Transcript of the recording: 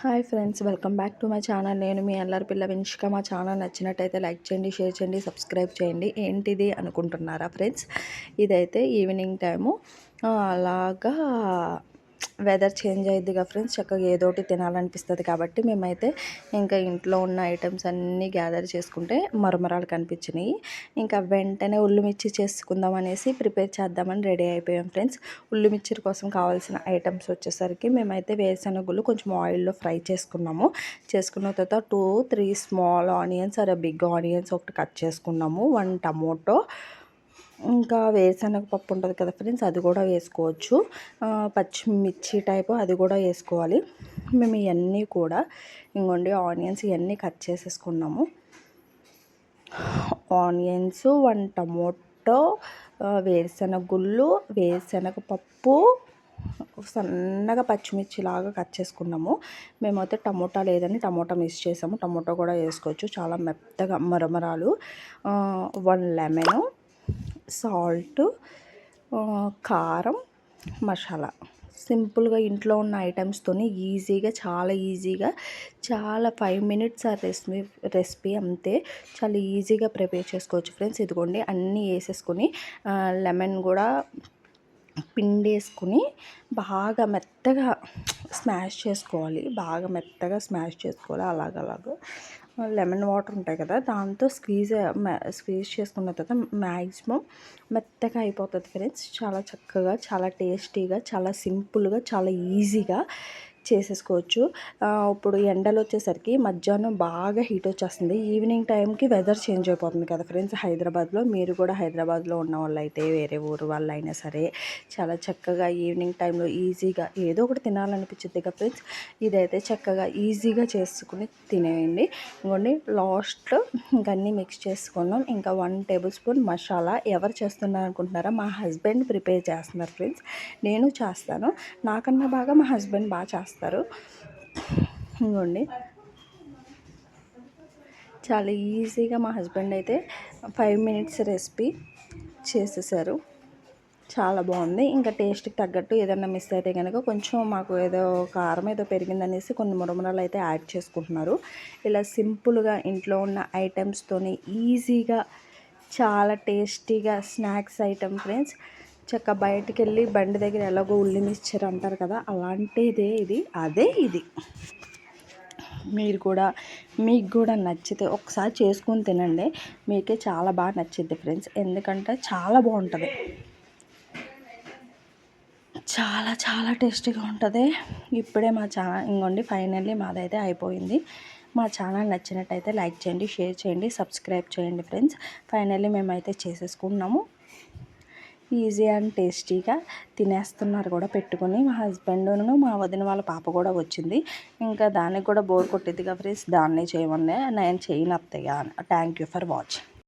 Hi friends welcome back to my channel. నేను మీ అల్లరి పిల్ల వినిష్క. మా ఛానల్ నచ్చినట్టయితే లైక్ చేయండి షేర్ చేయండి సబ్స్క్రైబ్ చేయండి. ఏంటిది అనుకుంటున్నారా ఫ్రెండ్స్? ఇదైతే ఈవినింగ్ టైము. అలాగా వెదర్ చేంజ్ అయ్యిద్దిగా ఫ్రెండ్స్. చక్కగా ఏదో ఒకటి తినాలనిపిస్తుంది కాబట్టి మేమైతే ఇంకా ఇంట్లో ఉన్న ఐటమ్స్ అన్నీ గ్యాదర్ చేసుకుంటే మరమరాలు కనిపించినాయి. ఇంకా వెంటనే ఉల్లిమిర్చి చేసుకుందాం అనేసి ప్రిపేర్ చేద్దామని రెడీ అయిపోయాం ఫ్రెండ్స్. ఉల్లిమిర్చి కోసం కావాల్సిన ఐటమ్స్ వచ్చేసరికి మేమైతే వేరుశనగుళ్ళు కొంచెం ఆయిల్లో ఫ్రై చేసుకున్నాము. చేసుకున్న తర్వాత టూ త్రీ స్మాల్ ఆనియన్స్ అరే బిగ్ ఆనియన్స్ ఒకటి కట్ చేసుకున్నాము. వన్ టమోటో ఇంకా వేరుశనగ పప్పు ఉంటుంది కదా ఫ్రెండ్స్ అది కూడా వేసుకోవచ్చు. పచ్చిమిర్చి టైపు అది కూడా వేసుకోవాలి. మేము ఇవన్నీ కూడా ఇంకోండి ఆనియన్స్ ఇవన్నీ కట్ చేసేసుకున్నాము. ఆనియన్స్ వన్ టమోటో వేరుశనగ గుళ్ళు వేరుశనగ పప్పు సన్నగా పచ్చిమిర్చి లాగా కట్ చేసుకున్నాము. మేమైతే టమోటా లేదని టమోటా మిక్స్ చేసాము. టమోటా కూడా వేసుకోవచ్చు. చాలా మెత్తగా మరమరాలు. వన్ లెమను సాల్ట్ కారం మసాలా. సింపుల్గా ఇంట్లో ఉన్న ఐటమ్స్తోని ఈజీగా చాలా ఈజీగా చాలా ఫైవ్ మినిట్స్ ఆ రెసిపీ రెసిపీ అంతే చాలా ఈజీగా ప్రిపేర్ చేసుకోవచ్చు ఫ్రెండ్స్. ఇదిగోండి అన్నీ వేసేసుకొని లెమన్ కూడా పిండేసుకుని బాగా మెత్తగా స్మాష్ చేసుకోవాలి. బాగా మెత్తగా స్మాష్ చేసుకోవాలి. అలాగలాగా. లెమన్ వాటర్ ఉంటాయి కదా దాంతో స్క్వీజ్ స్క్వీజ్ చేసుకున్న తర్వాత మ్యాక్సిమం మెత్తగా అయిపోతుంది ఫ్రెండ్స్. చాలా చక్కగా చాలా టేస్టీగా చాలా సింపుల్గా చాలా ఈజీగా చేసేసుకోవచ్చు. ఇప్పుడు ఎండలు వచ్చేసరికి మధ్యాహ్నం బాగా హీట్ వచ్చేస్తుంది. ఈవినింగ్ టైంకి వెదర్ చేంజ్ అయిపోతుంది కదా ఫ్రెండ్స్. హైదరాబాద్లో మీరు కూడా హైదరాబాద్లో ఉన్న వాళ్ళు అయితే వేరే ఊరు వాళ్ళు అయినా సరే చాలా చక్కగా ఈవినింగ్ టైంలో ఈజీగా ఏదో ఒకటి తినాలనిపించింది కదా ఫ్రెండ్స్. ఇదైతే చక్కగా ఈజీగా చేసుకుని తినేయండి. ఇంకోండి లాస్ట్లో ఇంకన్నీ మిక్స్ చేసుకున్నాం. ఇంకా వన్ టేబుల్ స్పూన్ మసాలా. ఎవరు చేస్తున్నారు అనుకుంటున్నారా? మా హస్బెండ్ ప్రిపేర్ చేస్తున్నారు ఫ్రెండ్స్. నేను చేస్తాను. నాకన్నా బాగా మా హస్బెండ్ బాగా చేస్తాను చేస్తారు. ఇంకోండి చాలా ఈజీగా మా హస్బెండ్ అయితే ఫైవ్ మినిట్స్ రెసిపీ చేసేసారు. చాలా బాగుంది. ఇంకా టేస్ట్కి తగ్గట్టు ఏదన్నా మిస్ అయితే కనుక కొంచెం మాకు ఏదో కారం ఏదో పెరిగిందనేసి కొన్ని మురమురాలు అయితే యాడ్ చేసుకుంటున్నారు. ఇలా సింపుల్గా ఇంట్లో ఉన్న ఐటమ్స్తోనే ఈజీగా చాలా టేస్టీగా స్నాక్స్ ఐటమ్ ఫ్రెండ్స్ చక్క బయటికి వెళ్ళి బండి దగ్గర ఎలాగో ఉల్లి మిక్చర్ అంటారు కదా అలాంటిదే ఇది అదే ఇది. మీరు కూడా మీకు కూడా నచ్చితే ఒకసారి చేసుకుని తినండి. మీకే చాలా బాగా నచ్చిద్ది ఫ్రెండ్స్. ఎందుకంటే చాలా బాగుంటుంది. చాలా చాలా టేస్టీగా ఉంటుంది. ఇప్పుడే మా ఛానల్ ఇంకోండి ఫైనల్లీ మాదైతే అయిపోయింది. మా ఛానల్ నచ్చినట్టయితే లైక్ చేయండి షేర్ చేయండి సబ్స్క్రైబ్ చేయండి ఫ్రెండ్స్. ఫైనల్లీ మేమైతే చేసేసుకున్నాము ఈజీ అండ్ టేస్టీగా తినేస్తున్నారు కూడా పెట్టుకుని. మా హస్బెండ్ను మా వదిన వాళ్ళ పాప కూడా వచ్చింది. ఇంకా దానికి కూడా బోర్ కొట్టిద్దిగా ఫ్రెండ్స్. దాన్నే చేయమన్నా. నేను చేయను అత్తయ్య. Thank you for watching.